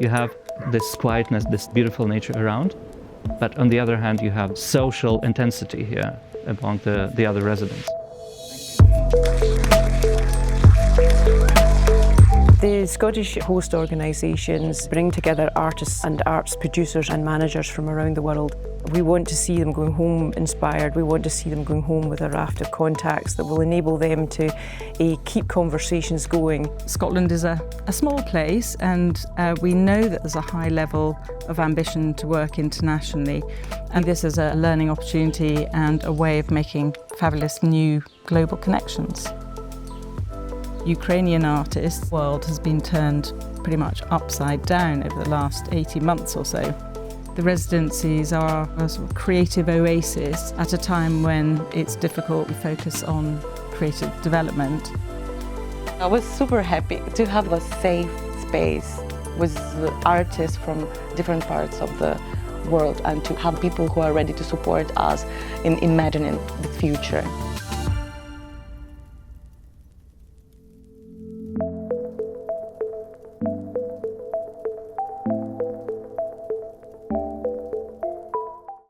You have this quietness, this beautiful nature around, but on the other hand, you have social intensity here among the, the other residents. The Scottish host organisations bring together artists and arts producers and managers from around the world. We want to see them going home inspired. We want to see them going home with a raft of contacts that will enable them to uh, keep conversations going. Scotland is a, a small place, and uh, we know that there's a high level of ambition to work internationally. And this is a learning opportunity and a way of making fabulous new global connections. Ukrainian artists, world has been turned pretty much upside down over the last 18 months or so. The residencies are a sort of creative oasis at a time when it's difficult to focus on creative development. I was super happy to have a safe space with artists from different parts of the world and to have people who are ready to support us in imagining the future.